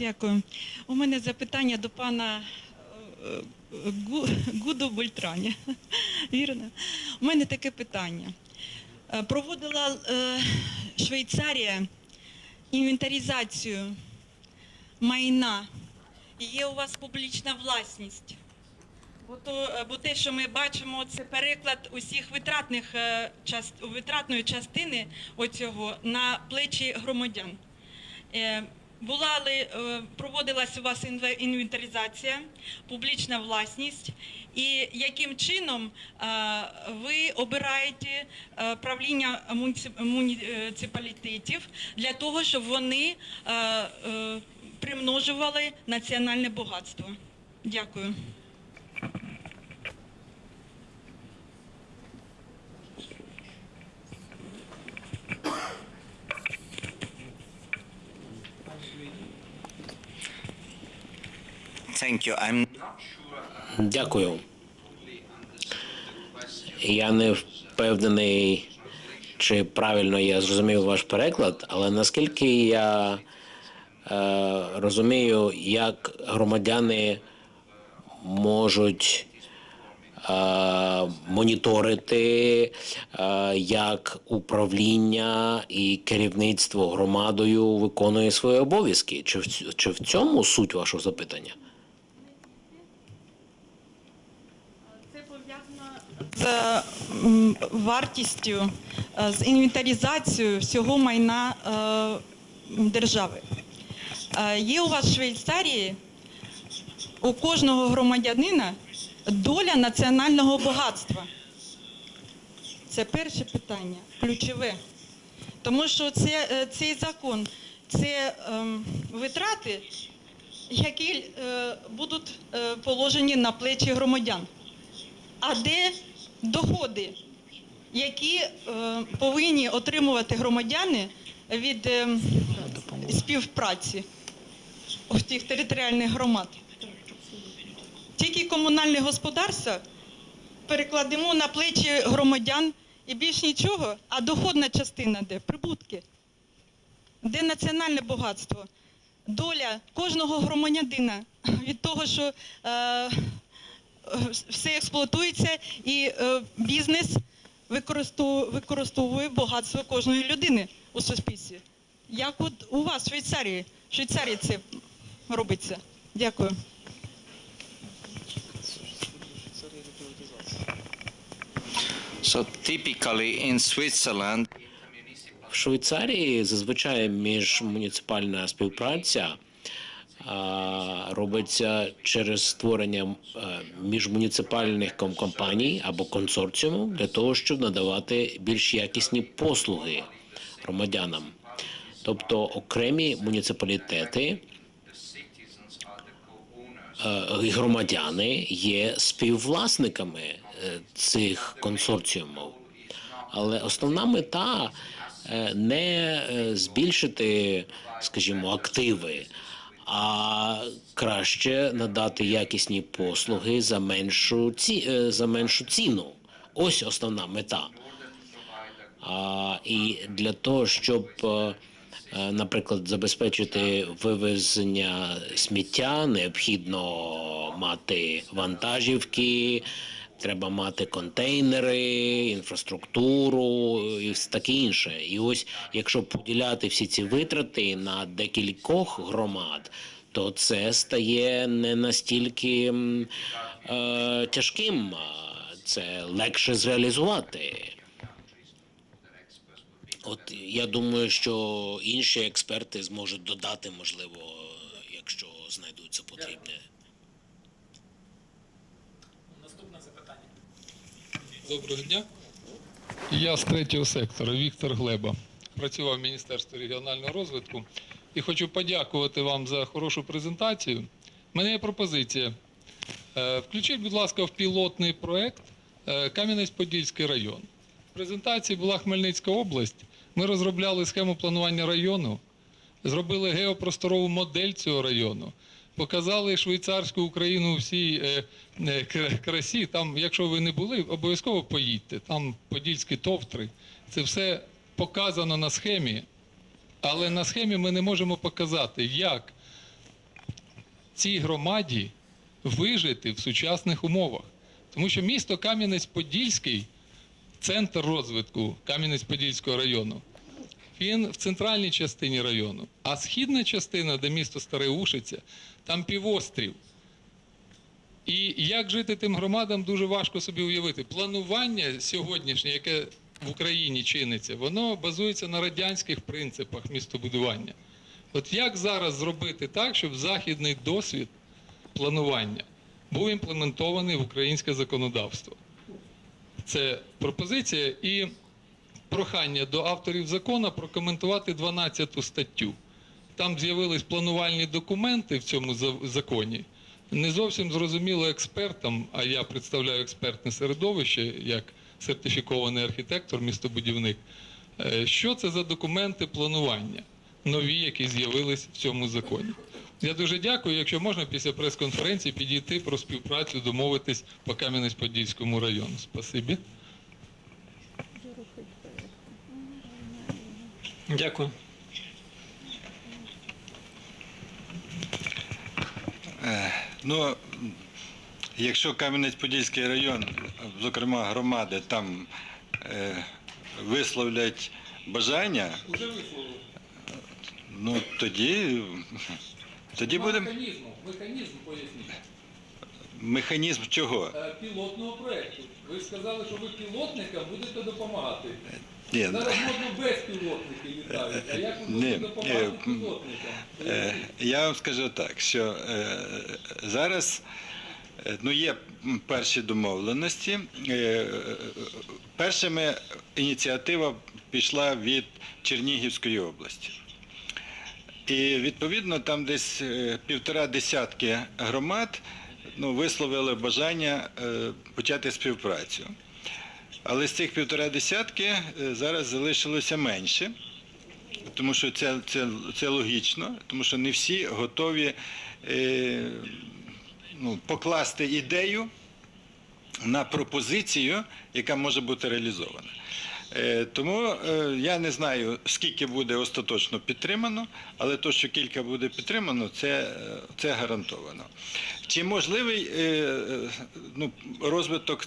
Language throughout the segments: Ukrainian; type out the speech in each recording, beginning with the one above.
Дякую. У мене запитання до пана е, Гудо Бультрані. Вірно? У мене таке питання. Е, Проводила е, Швейцарія інвентаризацію майна. Є у вас публічна власність. Бо, то, бо те, що ми бачимо, це переклад усіх витратних витратної частини оцього на плечі громадян. Була ли е, проводилась у вас інве- інвентаризація, публічна власність, і яким чином е, ви обираєте е, правління муніци- муніципалітетів для того, щоб вони примножували національне багатство? Дякую. Дякую. Я не впевнений, чи правильно я зрозумів ваш переклад, але наскільки я е, розумію, як громадяни можуть е, моніторити, е, як управління і керівництво громадою виконує свої обов'язки. Чи в, чи в цьому суть вашого запитання? Це пов'язано вартістю, е, з інвентаризацією всього майна е, держави. Е, Є у вас в Швейцарії у кожного громадянина доля національного багатства. Це перше питання, ключове. Тому що це, цей закон це ем, витрати, які будуть положені на плечі громадян. А де доходи, які е, повинні отримувати громадяни від е, співпраці тих територіальних громад? Тільки комунальне господарство перекладемо на плечі громадян і більш нічого, а доходна частина де? Прибутки. Де національне багатство? Доля кожного громадянина від того, що е, все експлуатується і е, бізнес використовує, використовує багатство кожної людини у суспільстві. Як от у вас в Швейцарії? В Швейцарії це робиться. Дякую. so typically in Switzerland. В Швейцарії зазвичай міжмуніципальна співпраця робиться через створення міжмуніципальних компаній або консорціуму для того, щоб надавати більш якісні послуги громадянам. Тобто окремі муніципалітети е, громадяни є співвласниками е, цих консорціумів. Але основна мета е, не е, збільшити, скажімо, активи, а краще надати якісні послуги за меншу ці, е, за меншу ціну. Ось основна мета. А, і для того, щоб, е, е, наприклад, забезпечити вивезення сміття, необхідно мати вантажівки, треба мати контейнери, інфраструктуру і все таке інше. І ось, якщо поділяти всі ці витрати на декількох громад, то це стає не настільки е, тяжким, це легше зреалізувати. От я думаю, що інші експерти зможуть додати, можливо, якщо знайдуться потрібне. Наступне запитання. Доброго дня. Я з третього сектору Віктор Глеба. Працював в Міністерстві регіонального розвитку і хочу подякувати вам за хорошу презентацію. У мене є пропозиція. Е, Включіть, будь ласка, в пілотний проект е, Кам'янець-Подільський район. В презентації була Хмельницька область. Ми розробляли схему планування району, зробили геопросторову модель цього району, показали швейцарську Україну всій е, е, красі. Там, якщо ви не були, обов'язково поїдьте. Там подільські товтри. Це все показано на схемі, але на схемі ми не можемо показати, як цій громаді вижити в сучасних умовах. Тому що місто Кам'янець-Подільський, центр розвитку Кам'янець-Подільського району, він в центральній частині району, а східна частина, де місто Старе Ушиця, там півострів. І як жити тим громадам, дуже важко собі уявити. Планування сьогоднішнє, яке в Україні чиниться, воно базується на радянських принципах містобудування. От як зараз зробити так, щоб західний досвід планування був імплементований в українське законодавство? Це пропозиція і прохання до авторів закону прокоментувати 12 статтю. Там з'явились планувальні документи в цьому законі. Не зовсім зрозуміло експертам, а я представляю експертне середовище як сертифікований архітектор, містобудівник. е, Що це за документи планування, нові, які з'явились в цьому законі? Я дуже дякую. Якщо можна після прес-конференції підійти про співпрацю, домовитись по Кам'янець-Подільському району. Спасибі. Дякую. Ну, якщо Кам'янець-Подільський район, зокрема громади, там е, висловлять бажання, ну тоді, тоді буде Механізму, механізм поясніть. Механізм чого? Е, Пілотного проєкту. Ви сказали, що ви пілотникам будете допомагати. Ні, ну, Зараз можна безпілотники літають. А як ви будете допомагати пілотникам? Е, Я вам скажу так, що е, зараз ну, є перші домовленості. Першими ініціатива пішла від Чернігівської області. І відповідно там десь півтора десятки громад ну, висловили бажання е, почати співпрацю. Але з цих півтора десятки е, зараз залишилося менше тому що це, це, це логічно, тому що не всі готові е, ну, покласти ідею на пропозицію, яка може бути реалізована. Е, тому е, я не знаю, скільки буде остаточно підтримано, але то, що кілька буде підтримано, це, е, це гарантовано. Чи можливий ну, розвиток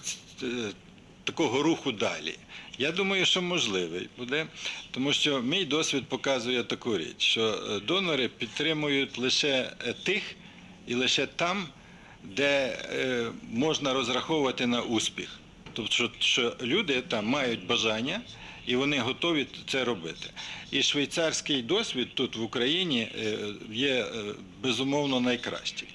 такого руху далі? Я думаю, що можливий буде, тому що мій досвід показує таку річ, що донори підтримують лише тих і лише там, де можна розраховувати на успіх. Тобто, що, люди там мають бажання і вони готові це робити. І швейцарський досвід тут в Україні е, є е, безумовно найкращий.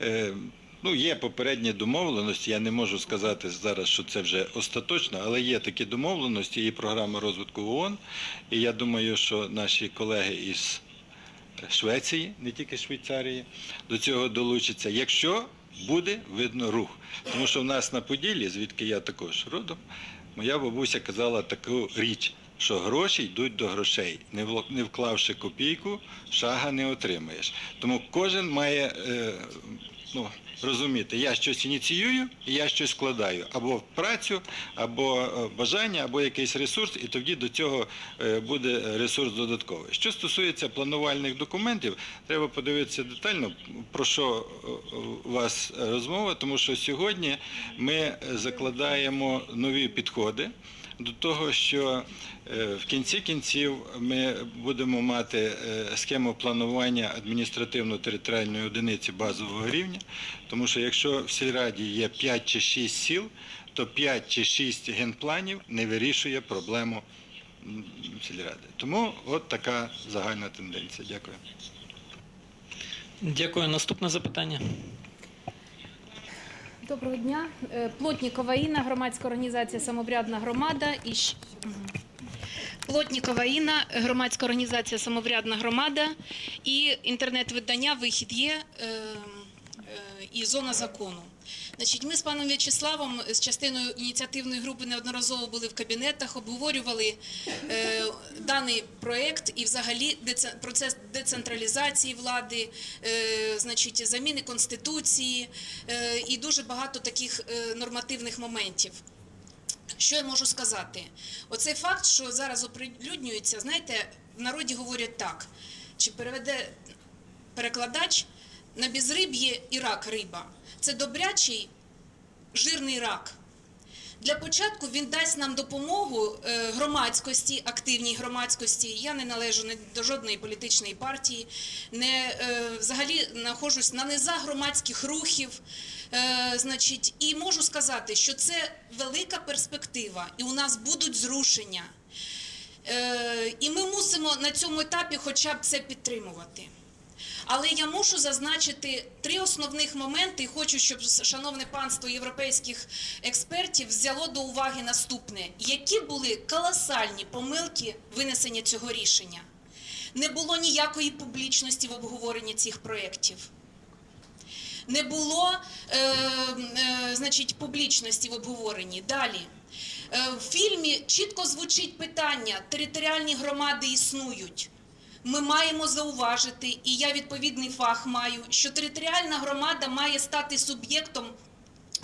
Е, Ну, є попередні домовленості. Я не можу сказати зараз, що це вже остаточно, але є такі домовленості і програма розвитку ООН. І я думаю, що наші колеги із Швеції, не тільки Швейцарії, до цього долучаться, якщо буде видно рух. Тому що в нас на Поділлі, звідки я також родом, моя бабуся казала таку річ, що гроші йдуть до грошей. Не вклавши копійку, шага не отримаєш. Тому кожен має е, ну, розуміти, я щось ініціюю і я щось вкладаю або працю, або е, бажання, або якийсь ресурс, і тоді до цього е, буде ресурс додатковий. Що стосується планувальних документів, треба подивитися детально, про що е, у вас розмова, тому що сьогодні ми закладаємо нові підходи до того, що е, в кінці кінців ми будемо мати е, схему планування адміністративно-територіальної одиниці базового рівня, тому що якщо в сільраді є 5 чи 6 сіл, то 5 чи 6 генпланів не вирішує проблему сільради. Тому от така загальна тенденція. Дякую. Дякую. Наступне запитання. Доброго дня. Е, Плотнікова Інна, громадська організація Самоврядна громада і. Плотнікова Інна, громадська організація Самоврядна громада і інтернет-видання Вихід є е, і зона закону. Значить, ми з паном В'ячеславом з частиною ініціативної групи неодноразово були в кабінетах, обговорювали е, даний проект і взагалі деце- процес децентралізації влади, е, значить, заміни конституції е, і дуже багато таких е, нормативних моментів. Що я можу сказати? Оцей факт, що зараз оприлюднюється, знаєте, в народі говорять так: чи переведе перекладач, на безриб'ї і рак риба це добрячий жирний рак. Для початку він дасть нам допомогу е, громадськості, активній громадськості. Я не належу ні до жодної політичної партії, не е, взагалі знаходжусь на низах громадських рухів. Е, Значить, і можу сказати, що це велика перспектива, і у нас будуть зрушення. І ми мусимо на цьому етапі хоча б це підтримувати. Але я мушу зазначити три основних моменти і хочу, щоб шановне панство європейських експертів взяло до уваги наступне: які були колосальні помилки винесення цього рішення. Не було ніякої публічності в обговоренні цих проєктів. Не було е, е, значить, публічності в обговоренні. Далі. Е, в фільмі чітко звучить питання: територіальні громади існують. Ми маємо зауважити, і я відповідний фах маю, що територіальна громада має стати суб'єктом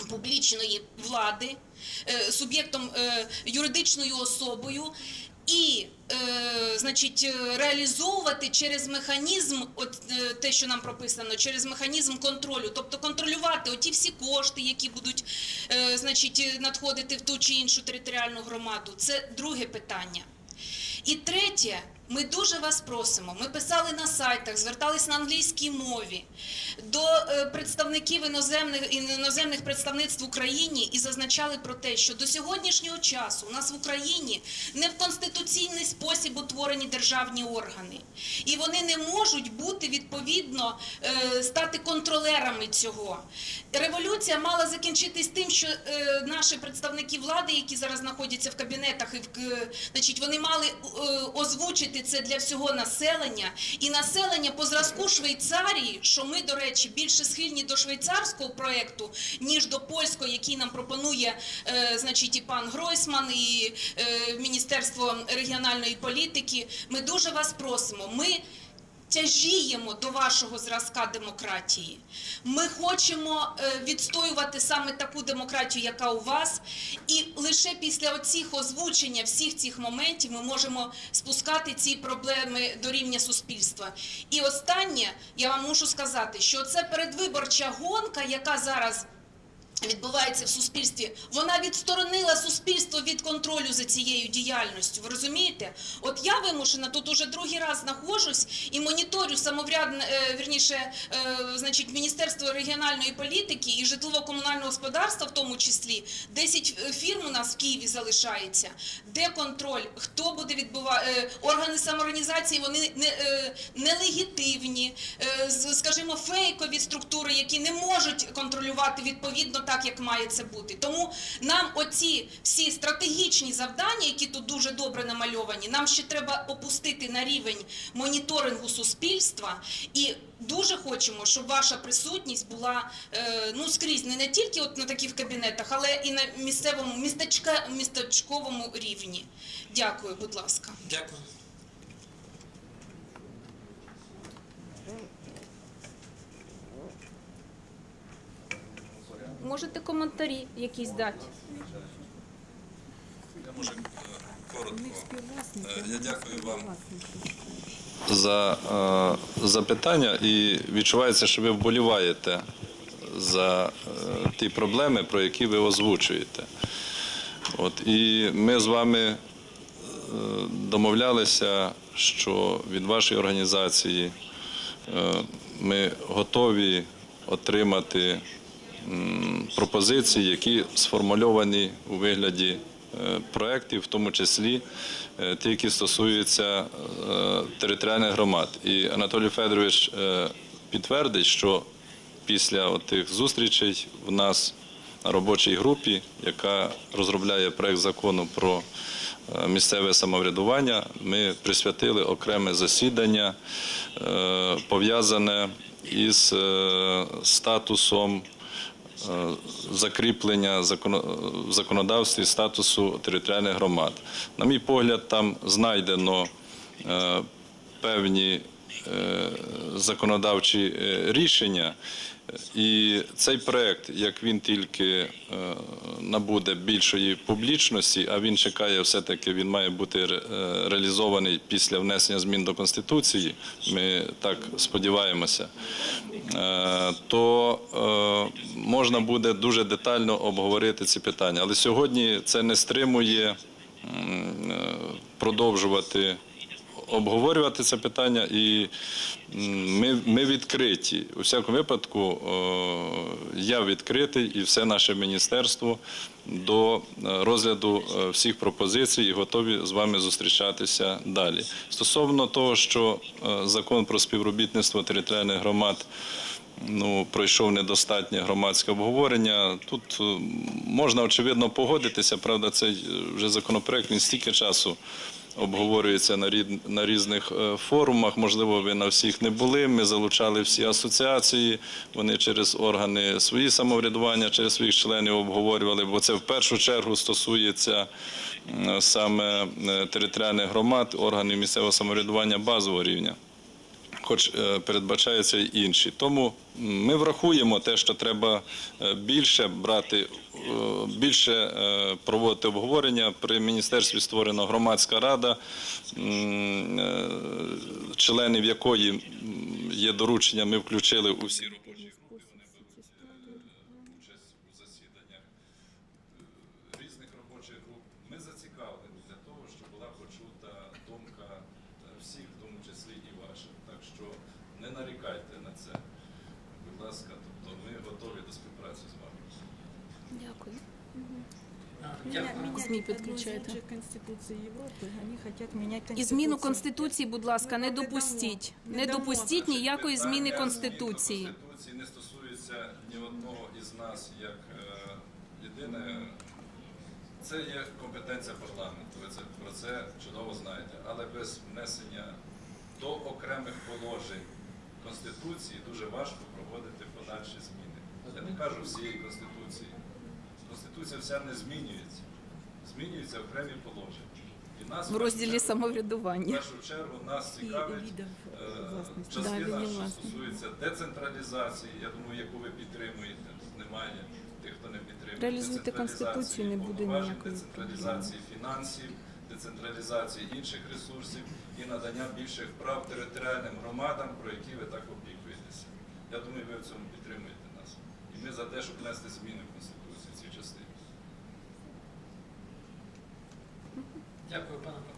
публічної влади, е, суб'єктом е, юридичною особою. І, е, значить, реалізовувати через механізм, от те, що нам прописано, через механізм контролю, тобто контролювати оті всі кошти, які будуть, значить, надходити в ту чи іншу територіальну громаду. Це друге питання. І третє, ми дуже вас просимо. Ми писали на сайтах, звертались на англійській мові до е, представників іноземних іноземних представництв в Україні і зазначали про те, що до сьогоднішнього часу у нас в Україні не в конституційний спосіб утворені державні органи, і вони не можуть бути відповідно е, стати контролерами цього. Революція мала закінчитись тим, що е, наші представники влади, які зараз знаходяться в кабінетах, значить, вони мали е, озвучити це для всього населення, і населення по зразку Швейцарії, що ми, до речі, більше схильні до швейцарського проекту, ніж до польського, який нам пропонує е, значить, і пан Гройсман, і е, Міністерство регіональної політики. Ми дуже вас просимо. Ми тяжіємо до вашого зразка демократії. Ми хочемо е, відстоювати саме таку демократію, яка у вас, і лише після оцих озвучення всіх цих моментів ми можемо спускати ці проблеми до рівня суспільства. І останнє я вам мушу сказати, що це передвиборча гонка, яка зараз відбувається в суспільстві, вона відсторонила суспільство від контролю за цією діяльністю. Ви розумієте? От я вимушена тут уже другий раз знаходжусь і моніторю самоврядне, е, вірніше, е, значить, Міністерство регіональної політики і житлово-комунального господарства, в тому числі, 10 фірм у нас в Києві залишається. Де контроль? Хто буде відбувати? Органи самоорганізації вони не, е, нелегітимні, е, скажімо, фейкові структури, які не можуть контролювати відповідно так, як має це бути. Тому нам оці всі стратегічні завдання, які тут дуже добре намальовані, нам ще треба опустити на рівень моніторингу суспільства і дуже хочемо, щоб ваша присутність була е, ну скрізь не, не тільки от на таких кабінетах, але і на місцевому містечка, містечковому рівні. Дякую, будь ласка. Дякую. Можете коментарі якісь дати? Може, е, коротко. Е, Я дякую вам. за е, запитання і відчувається, що ви вболіваєте за ті проблеми, про які ви озвучуєте. От, і ми з вами домовлялися, що від вашої організації ми готові отримати пропозиції, які сформульовані у вигляді е, проєктів, в тому числі е, ті, які стосуються е, територіальних громад. І Анатолій Федорович підтвердить, що після тих зустрічей в нас на робочій групі, яка розробляє проєкт закону про місцеве самоврядування, ми присвятили окреме засідання, пов'язане із статусом закріплення в законодавстві статусу територіальних громад. На мій погляд, там знайдено е, певні е, законодавчі е, рішення. І цей проект, як він тільки е, набуде більшої публічності, а він чекає, все-таки він має бути е, реалізований після внесення змін до Конституції. Ми так сподіваємося. е, То можна буде дуже детально обговорити ці питання. Але сьогодні це не стримує продовжувати обговорювати це питання, і ми, відкриті. У всякому випадку я відкритий і все наше міністерство до е, розгляду е, всіх пропозицій і готові з вами зустрічатися далі. Стосовно того, що е, закон про співробітництво територіальних громад ну, пройшов недостатнє громадське обговорення. Тут можна очевидно погодитися. Правда, цей вже законопроект він стільки часу обговорюється на на різних е, форумах. Можливо, ви на всіх не були. Ми залучали всі асоціації. Вони через органи свої самоврядування, через своїх членів обговорювали, бо це в першу чергу стосується саме е, територіальних громад, органів місцевого самоврядування базового рівня хоч е, передбачаються й інші. Тому ми врахуємо те, що треба е, більше брати, е, більше проводити обговорення. При міністерстві створена громадська рада, членів якої є доручення, ми включили у всі робочі групи. Вони беруть е, участь у засіданнях е, різних робочих груп. Ми зацікавлені для того, щоб була почута думка е, всіх, в тому числі і ваша. Так що не нарікайте на це. Будь ласка, тобто ми готові до співпраці з вами. Дякую. Дякую. ЗМІ підключаєте. Конституції Європи, вони хочуть міняти І зміну конституції, будь ласка, не допустіть. Не допустіть ніякої зміни конституції. Конституції не стосується ні одного із нас як е, єдине. Це є компетенція парламенту. Ви це про це чудово знаєте. Але без внесення до окремих положень Конституції дуже важко проводити подальші зміни. Я не кажу всієї Конституції. Конституція вся не змінюється. Змінюються окремі положення. І нас В розділі В самоврядування. першу чергу нас цікавить е, Да, частина, відділ що стосується децентралізації. Я думаю, яку ви підтримуєте. Немає тих, хто не підтримує. Реалізуйте Конституцію, не буде ніякої Децентралізації фінансів, децентралізації інших ресурсів і надання більших прав територіальним громадам, про які ви так опікуєтеся. Я думаю, ви в цьому підтримуєте нас. І ми за те, щоб внести зміни в Конституцію Дякую, пане